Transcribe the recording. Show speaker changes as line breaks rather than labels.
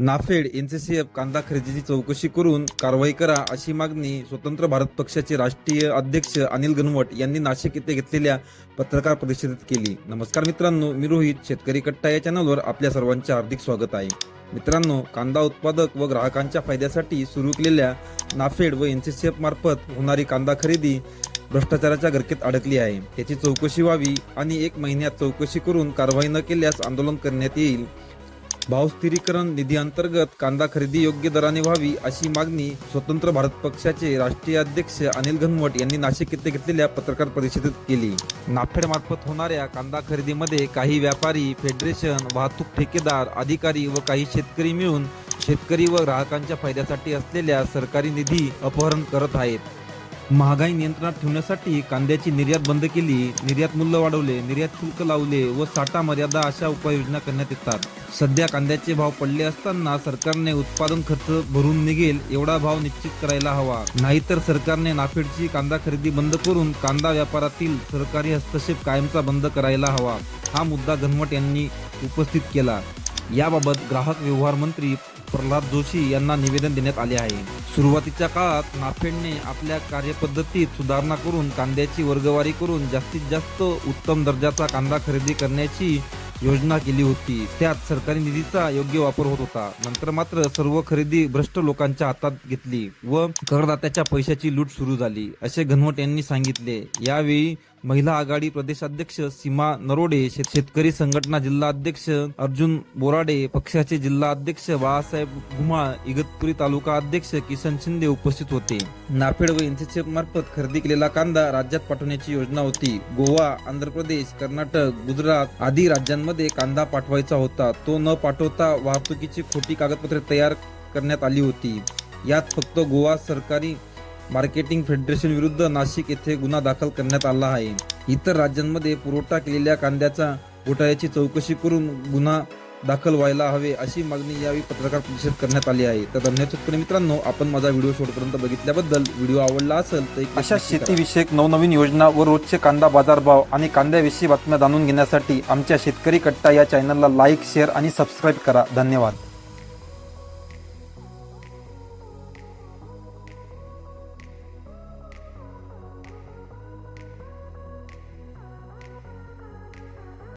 NAFED NCCF कांदा खरेदीची चौकशी करून कारवाई करा अशी मागणी स्वतंत्र भारत पक्षाचे राष्ट्रीय अध्यक्ष अनिल गणवट यांनी नाशिक येथे घेतलेल्या पत्रकार परिषदेत केली. नमस्कार मित्रांनो मी रोहित शेतकरी कट्टा या चॅनलवर आपल्या सर्वांचे हार्दिक स्वागत आहे. मित्रांनो कांदा उत्पादक व ग्राहकांच्या फायद्यासाठी सुरू केलेल्या नाफेड व एनसीसीएफ मार्फत होणारी कांदा खरेदी भ्रष्टाचाराच्या गरकेत अडकली आहे. त्याची चौकशी व्हावी आणि एक महिन्यात चौकशी करून कारवाई न केल्यास आंदोलन करण्यात येईल. भाव स्थिरीकरण निधी अंतर्गत कांदा खरेदी योग्य दराने व्हावी अशी मागणी स्वतंत्र भारत पक्षाचे राष्ट्रीय अध्यक्ष अनिल घनवट यांनी नाशिक येथे घेतलेल्या पत्रकार परिषदेत केली. नाफेड मार्फत होणाऱ्या कांदा खरेदीमध्ये काही व्यापारी फेडरेशन वाहतूक ठेकेदार अधिकारी व काही शेतकरी मिळून शेतकरी व ग्राहकांच्या फायद्यासाठी असलेल्या सरकारी निधी अपहरण करत आहेत. महागाई नियंत्रणात ठेवण्यासाठी कांद्याची निर्यात बंद केली निर्यात मूल्य वाढवले निर्यात शुल्क लावले व साठा मर्यादा अशा उपाययोजना करण्यात येतात. सध्या कांद्याचे भाव पडले असताना सरकारने उत्पादन खर्च भरून निघेल एवढा भाव निश्चित करायला हवा. नाहीतर सरकारने नाफेडची कांदा खरेदी बंद करून कांदा व्यापारातील सरकारी हस्तक्षेप कायमचा बंद करायला हवा हा मुद्दा घनवट यांनी उपस्थित केला. याबाबत ग्राहक व्यवहार मंत्री प्रल्हाद जोशी यांना निवेदन देण्यात आले आहे. सुरुवातीच्या काळात नाफेडने आपल्या कार्यपद्धतीत सुधारणा करून कांद्याची वर्गवारी करून जास्तीत जास्त उत्तम दर्जाचा कांदा खरेदी करण्याची योजना केली होती. त्यात सरकारी निधीचा योग्य वापर होत होता. नंतर मात्र सर्व खरेदी भ्रष्ट लोकांच्या हातात घेतली व करदात्याच्या पैशाची लूट सुरू झाली असे घनवट यांनी सांगितले. यावेळी महिला आघाडी प्रदेशाध्यक्ष सीमा नरोडे शेतकरी संघटना जिल्हा अध्यक्ष अर्जुन बोराडे पक्षाचे जिल्हा अध्यक्ष बाळासाहेब घुमाळ इगतपुरी तालुका अध्यक्ष किसन शिंदे उपस्थित होते. नाफेड व एनसीसीएफ मार्फत खरेदी केलेला कांदा राज्यात पाठवण्याची योजना होती. गोवा आंध्र प्रदेश कर्नाटक गुजरात आदी राज्यांमध्ये कांदा पाठवायचा होता. तो न पाठवता वाहतुकीची खोटी कागदपत्रे तयार करण्यात आली होती. यात फक्त गोवा सरकारी मार्केटिंग फेडरेशन विरुद्ध नाशिक येथे गुन्हा दाखल करण्यात आला आहे. इतर राज्यांमध्ये पुरवठा केलेल्या कांद्याचा घोटाळ्याची चौकशी करून गुन्हा दाखल व्हायला हवे अशी मागणी यावेळी पत्रकार परिषद करण्यात आली आहे. तर धन्यवाद मित्रांनो आपण माझा व्हिडिओ शेवटपर्यंत बघितल्याबद्दल व्हिडिओ आवडला असेल तर
अशा. शेतीविषयक नवनवीन योजना व रोजचे कांदा बाजारभाव आणि कांद्याविषयी बातम्या जाणून घेण्यासाठी आमच्या शेतकरी कट्टा या चॅनलला लाईक शेअर आणि सबस्क्राईब करा. धन्यवाद.